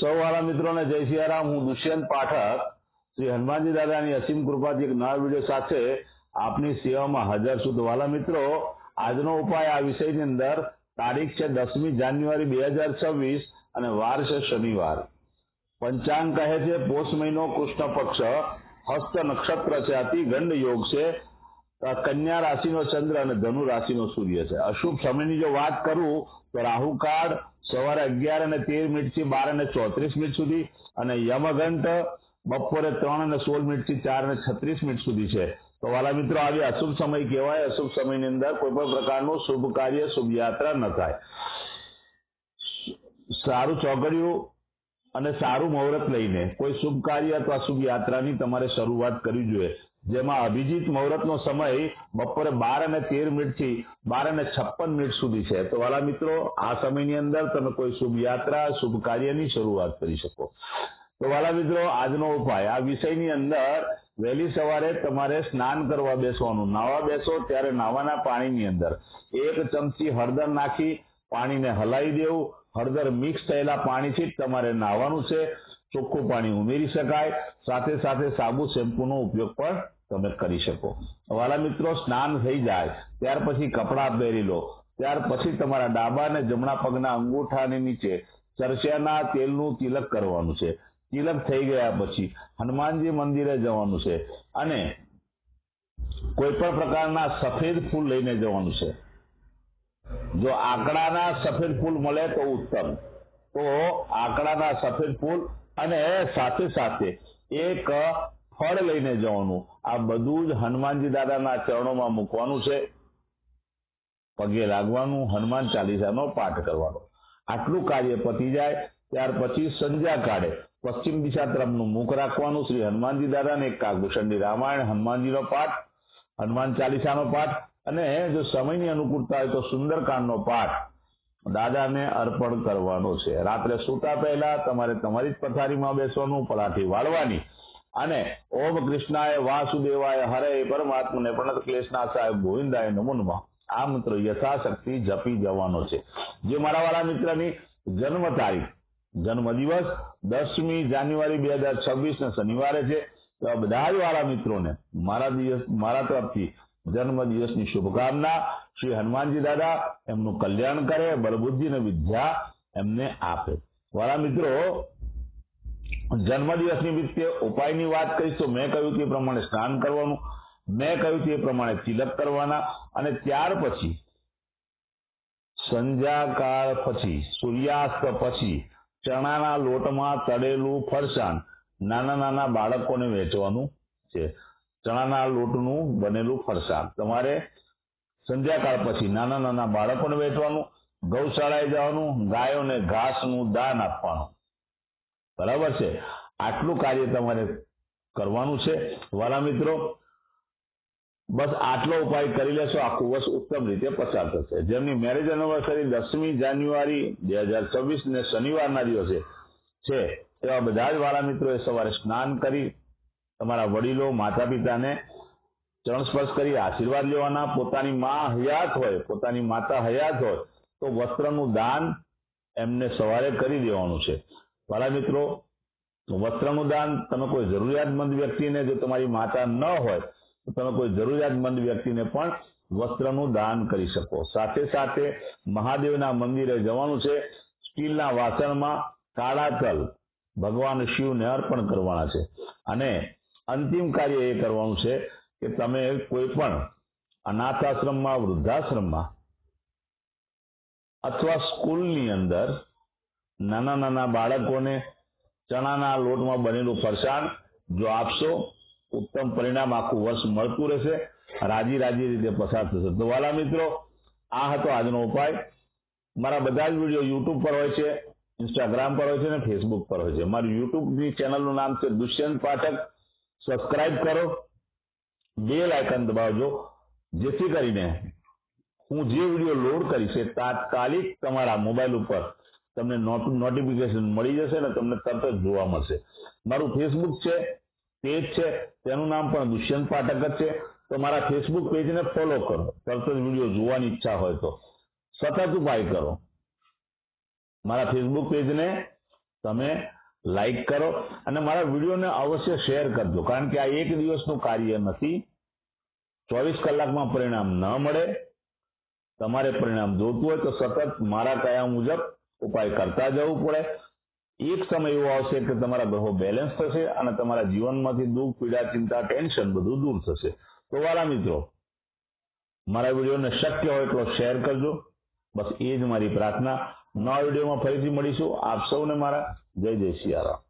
સૌ મિત્રોને જય સિયારામ. હું દુષ્યંત પાઠક. શ્રી હનુમાનજી દાદાની અસીમ કૃપાથી એક નવા વીડિયો સાથે આપની સેવામાં હાજર છું. વાલા મિત્રો, આજનો ઉપાય આ વિષયની અંદર. તારીખ છે દસમી જાન્યુઆરી બે હજાર છવ્વીસ અને વાર છે શનિવાર. પંચાંગ કહે છે, પોષ મહિનો કૃષ્ણ પક્ષ. હસ્ત નક્ષત્ર છે, અતિ ગંડ યોગ છે. કન્યા રાશિનો ચંદ્ર અને ધનુ રાશિનો સૂર્ય છે. અશુભ સમયની જો વાત કરું તો રાહુકાળ સવારે અગિયાર અને તેર મિનિટથી બાર અને ચોત્રીસ મિનિટ સુધી અને યમઘંટ બપોરે ત્રણ અને સોળ મિનિટથી ચાર અને છત્રીસ મિનિટ સુધી છે. તો વાલા મિત્રો, આવી અશુભ સમય કહેવાય. અશુભ સમયની અંદર કોઈ પણ પ્રકારનું શુભ કાર્ય, શુભ યાત્રા ન થાય. સારું ચોગડિયું અને સારું મુહૂર્ત લઈને કોઈ શુભ કાર્ય અથવા શુભ યાત્રાની તમારે શરૂઆત કરવી જોઈએ. જેમાં અભિજીત મુહૂર્તનો સમય બપોરે બાર અને તેર મિનિટથી બાર અને છપ્પન મિનિટ સુધી છે. તો વાલા મિત્રો, આ સમયની અંદર તમે કોઈ શુભ યાત્રા, શુભ કાર્યની શરૂઆત કરી શકો. તો વાલા મિત્રો, આજનો ઉપાય. આ વિષયની અંદર વહેલી સવારે તમારે સ્નાન કરવા બેસવાનું. નાવા બેસો ત્યારે નાવાના પાણીની અંદર. એક ચમચી હળદર નાખી પાણીને હલાવી દેવું. હળદર મિક્સ થયેલા પાણીથી તમારે નાવાનું છે. ચોખ્ખું પાણી ઉમેરી શકાય. સાથે સાથે સાબુ, શેમ્પૂનો ઉપયોગ પણ તમે કરી શકો. વાલા મિત્રો, સ્નાન થઈ જાય, ત્યાર પછી કપડાં પહેરી લો. ત્યાર પછી તમારા ડાબા અને જમણા પગના અંગૂઠાની નીચે ચરસિયાના તેલનું તિલક કરવાનું છે. તિલક થઈ ગયા પછી હનુમાનજી મંદિરે જવાનું છે અને કોઈ પણ પ્રકારના સફેદ ફૂલ લઈને જવાનું છે. જો આંકડાના સફેદ ફૂલ મળે તો ઉત્તમ. તો આંકડાના સફેદ ફૂલ અને સાથે સાથે એક ફળ લઈને જવાનું. આ બધું જ હનુમાનજી દાદાના ચરણોમાં મૂકવાનું છે. પગે લાગવાનું, હનુમાન ચાલીસાનો પાઠ કરવાનો. આટલું કાર્ય પતી જાય, ત્યાર પછી સંધ્યા કાળે પશ્ચિમ દિશા તરફનું મુખ રાખવાનું. શ્રી હનુમાનજી દાદાને કાગભૂષણની રામાયણ, હનુમાનજીનો પાઠ, હનુમાન ચાલીસાનો પાઠ અને જો સમયની અનુકૂળતા હોય તો સુંદરકાંડનો પાઠ દાદાને અર્પણ કરવાનો છે. રાત્રે સૂતા પહેલા તમારે તમારી જ પથારીમાં બેસવાનું, પલાઠી વાળવાની. અને ઓમ કૃષ્ણાય વાસુદેવાય હરે પરમાત્મને પ્રણત ક્લેશનાશાય ગોવિંદાય નમો આ મંત્ર યથાશક્તિ જપી જવાનો છે. જે મારા વાળા મિત્રની જન્મ તારીખ જન્મ દિવસ દસમી જાન્યુઆરી બે હજાર છવ્વીસ ને શનિવારે છે. તો બધા જ વાળા મિત્રોને મારા દિવસ, મારા તરફથી જન્મ દિવસની શુભકામના. શ્રી હનુમાનજી દાદા એમનું કલ્યાણ કરે, બળબુદ્ધિ અને વિદ્યા એમને આપે. વાળા મિત્રો જન્મદિવસ નિમિત્તે ઉપાયની વાત કરીશ તો મેં કહ્યું તે પ્રમાણે સ્નાન કરવાનું, મેં કહ્યું તે પ્રમાણે તિલક કરવાના, અને ત્યાર પછી, સંધ્યાકાળ પછી, સૂર્યાસ્ત પછી, ચણાના લોટમાં તળેલું ફરસાણ નાના નાના બાળકોને વેચવાનું છે. ચણાના લોટનું બનેલું ફરસાણ. તમારે સંધ્યાકાળ પછી નાના નાના બાળકોને વેચવાનું, ગૌશાળાએ જવાનું, ગાયોને ઘાસનું દાન આપવાનું. બરાબર છે? આટલું કાર્ય તમારે કરવાનું છે. વાલા મિત્રો, બસ આટલો ઉપાય કરી લેશો, આખું વર્ષ ઉત્તમ રીતે પસાર થશે. જેમની મેરેજ એનિવર્સરી દસમી જાન્યુઆરી બે હજાર છવ્વીસ ને શનિવારના દિવસે છે, એવા બધા જ વાળા મિત્રોએ સવારે સ્નાન કરી, તમારા વડીલો માતા પિતાને ચરણ સ્પર્શ કરી, આશીર્વાદ લેવાના. પોતાની માં હયાત હોય, પોતાની માતા હયાત હોય, તો વસ્ત્રનું દાન એમને સવારે કરી દેવાનું છે. વાલા મિત્રો વસ્ત્રનું દાન તમે કોઈ જરૂરિયાતમંદ વ્યક્તિને જો તમારી માતા ન હોય, તો તમે કોઈ જરૂરિયાતમંદ વ્યક્તિને પણ વસ્ત્રનું દાન કરી શકો. સાથે સાથે મહાદેવના મંદિરે જવાનું છે. સ્ટીલના વાસણમાં કાળા ભગવાન શિવને અર્પણ કરવાના છે. અને અંતિમ કાર્ય એ કરવાનું છે કે તમે કોઈ પણ અનાથ આશ્રમમાં વૃદ્ધાશ્રમમાં અથવા સ્કૂલની અંદર નાના નાના બાળકોને ચણાના લોટમાં બનેલું ફરસાણ જો આપશો, ઉત્તમ પરિણામ આખું વર્ષ મળતું રહેશે. રાજી રાજી રીતે પસાર થશે. તો વાલા મિત્રો, આ હતો આજનો ઉપાય. મારા બધા જ વીડિયો યુટ્યુબ પર હોય છે ઇન્સ્ટાગ્રામ પર હોય છે અને ફેસબુક પર હોય છે. મારી યુટ્યુબની ચેનલનું નામ છે દુષ્યંત પાઠક. સબસ્ક્રાઇબ કરો. બેલ આઇકન દબાવજો, જેથી કરીને હું જે વીડિયો લોડ કરીશ એ તાત્કાલિક તમારા મોબાઈલ ઉપર તમને નોટિફિકેશન મળી જશે અને તમને તરત જ જોવા મળશે. મારું ફેસબુક છે પેજ છે, તેનું નામ પણ દુષ્યંત પાઠક જ છે. તો મારા ફેસબુક પેજને ફોલો કરો. તરત જ વીડિયો જોવાની ઈચ્છા હોય તો. સતત ઉપાય કરો. મારા ફેસબુક પેજને તમે લાઈક કરો અને મારા વિડીયોને અવશ્ય શેર કરજો. કારણ કે આ એક દિવસનું કાર્ય નથી. ચોવીસ કલાકમાં પરિણામ ન મળે. તમારે પરિણામ જોતું હોય તો સતત મારા કયા મુજબ ઉપાય કરતા જવું પડે. એક સમય એવો આવશે કે તમારા ગ્રહો બેલેન્સ થશે અને તમારા જીવનમાંથી દુઃખ, પીડા, ચિંતા ટેન્શન બધું દૂર થશે. તો વાલા મિત્રો, મારા વિડીયોને શક્ય હોય એટલો શેર કરજો. બસ એ જ મારી પ્રાર્થના. નવા વિડીયોમાં ફરીથી મળીશું. આપ સૌને મારા જય જય સિયારામ